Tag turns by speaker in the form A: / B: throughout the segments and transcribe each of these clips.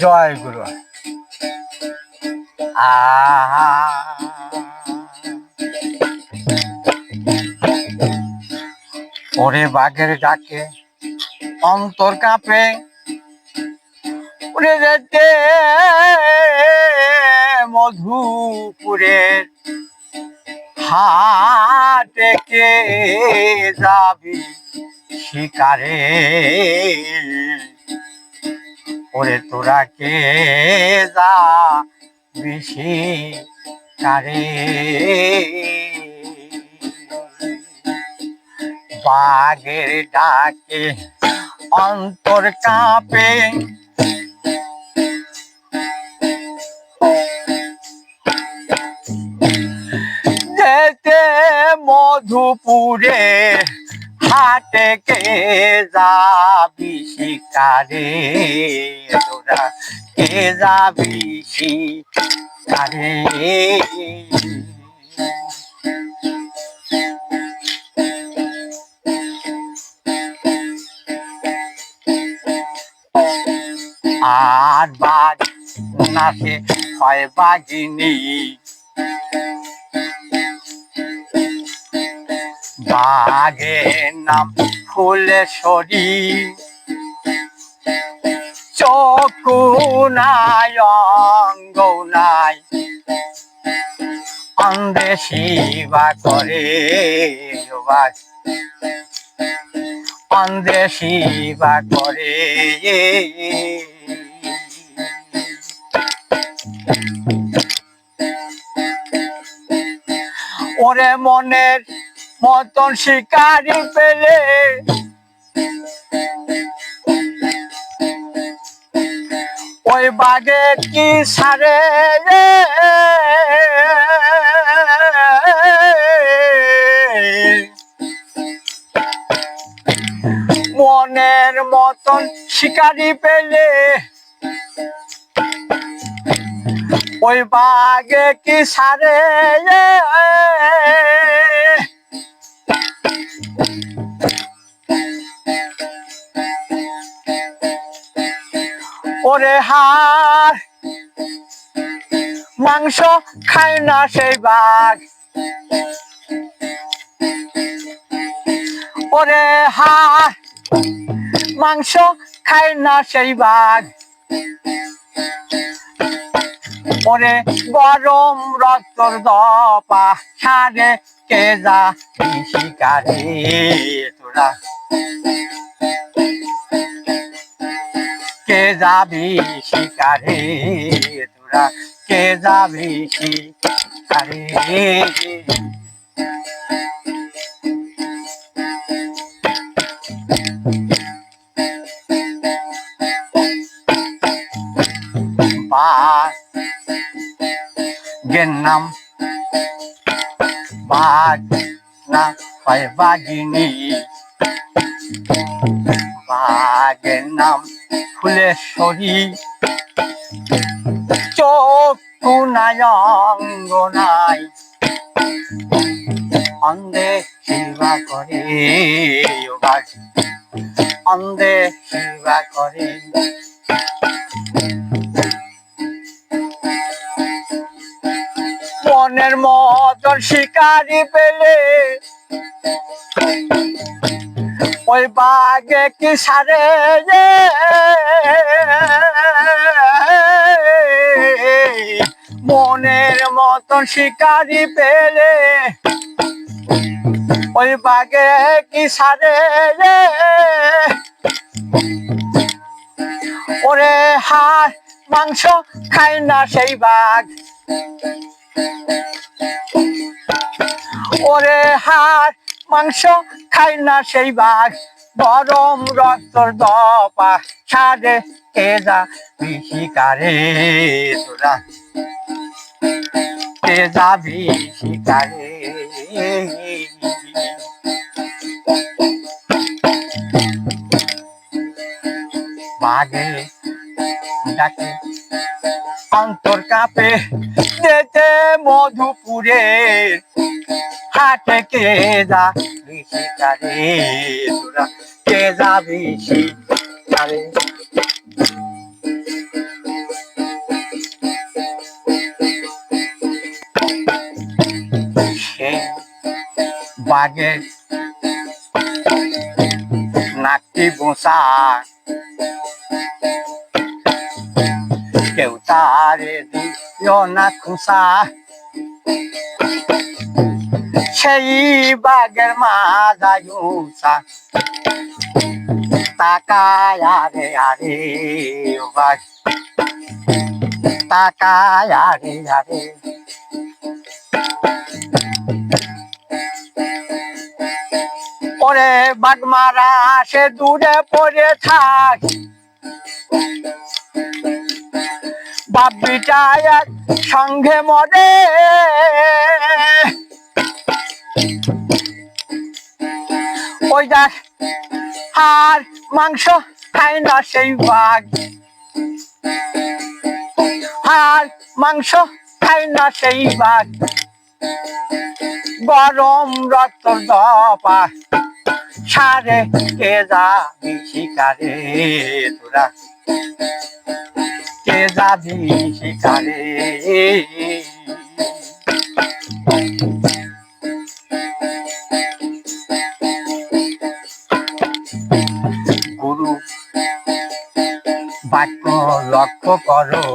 A: জয় গুরু আহা। ওরে বাঘের ডাকে অন্তর কাঁপে। উড়ে যেতে মধুপুরের হাটে যাবি? শিকারে ওরে তোরা কে যা বেশি কারে? বাঘের ডাকে অন্তর কাঁপে। মধুপুরে কে যাবি শিকারে? তোরা কে যাবি শিকারে? আর বাজ নাচে হয় বাজিনী বাঘের নাম ফুলেশ্বরী চকু নাই অঙ্গ নাই অন্ধে শিবা করে অন্ধে শিবা করে। ওরে মনের মতন শিকারি পেলে। ওই বাগে কি সারে রে? মনের মতন শিকারি পেলে। ওই বাগে কি সারে ওরে হার মাংস খায় না সেই বাঘ। ওরে হার মাংস খায় না সেই বাঘ। ওরে গরম রক্তর দপা সারে কে যা শিকারে তোরা। কে যাবি শিকারে? তোরা কে যাবি শিকারে? বাঘের নাম বাঘ না বাঘের নাম ফুলেশ্বরী চক্ষু নাই অঙ্গ নাই অন্ধে সেবা করে অন্ধে সেবা করে। মনের মতন শিকারি পেলে ওই বাঘে কি সারে মনের মতন শিকারি পেলে। ওই বাঘে কি সারে ওরে হাড়, মাংস খায় না সেই বাঘ। ওরে হাড় মাংস খাই না সেই বাঘ গরম রক্তর দপা সারে কে যা শিকারে তোরা কে যাবি শিকারে বাঘে ডাকে অন্তর কাঁপে, যেতে মধুপুরের হাটকে যা ভিশিকারে তোরা কে যা ভিশিকারে বাগে নাকি বোসা। কেউ তারে দিও না খুসা সেই বাগের মাজায়ুসা তাকায় আরে আরে বাগ তাকায় আরে আরে। ওরে বাগমারা সে দূরে পড়ে থাক। বাপিটা এক সঙ্গে মরে। আর মাংস খায় না সেই বাঘ। আর মাংস খায় না সেই বাঘ। গরম রক্ত দপা সারে কে যাবি শিকারে তোরা। কে যাবি শিকারে বাক্য লক্ষ্য করো।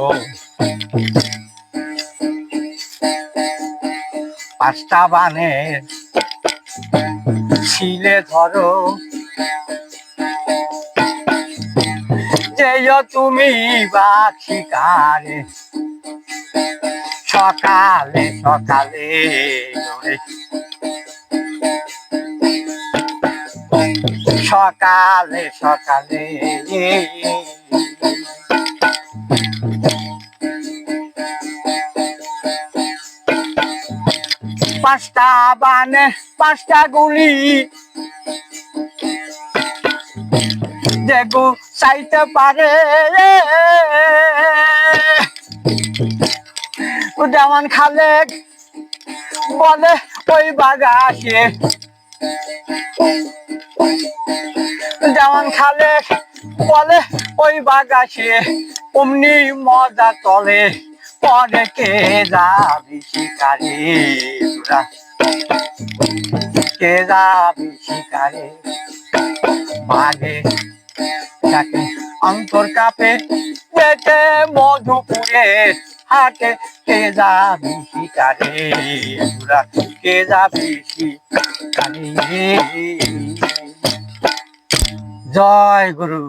A: পাঁচটা বানের ছিলে ধরো। যেও তুমি বা শিকারে সকালে সকালে সকালে সকালে পাঁচটা বানে, পাঁচটা গুলি। যেগু চাইতে পারে যেমন খালে বলে, ওই বাগাসে। যেমন খালে বলে, ওই বাগাসে। অমনি মজা চলে পরে কে যাবি শিকারে? তোরা কে যাবি শিকারে ভাগে তাকে অন্তর কাপে পেটে মধুপুরে হাটে জয় গুরু।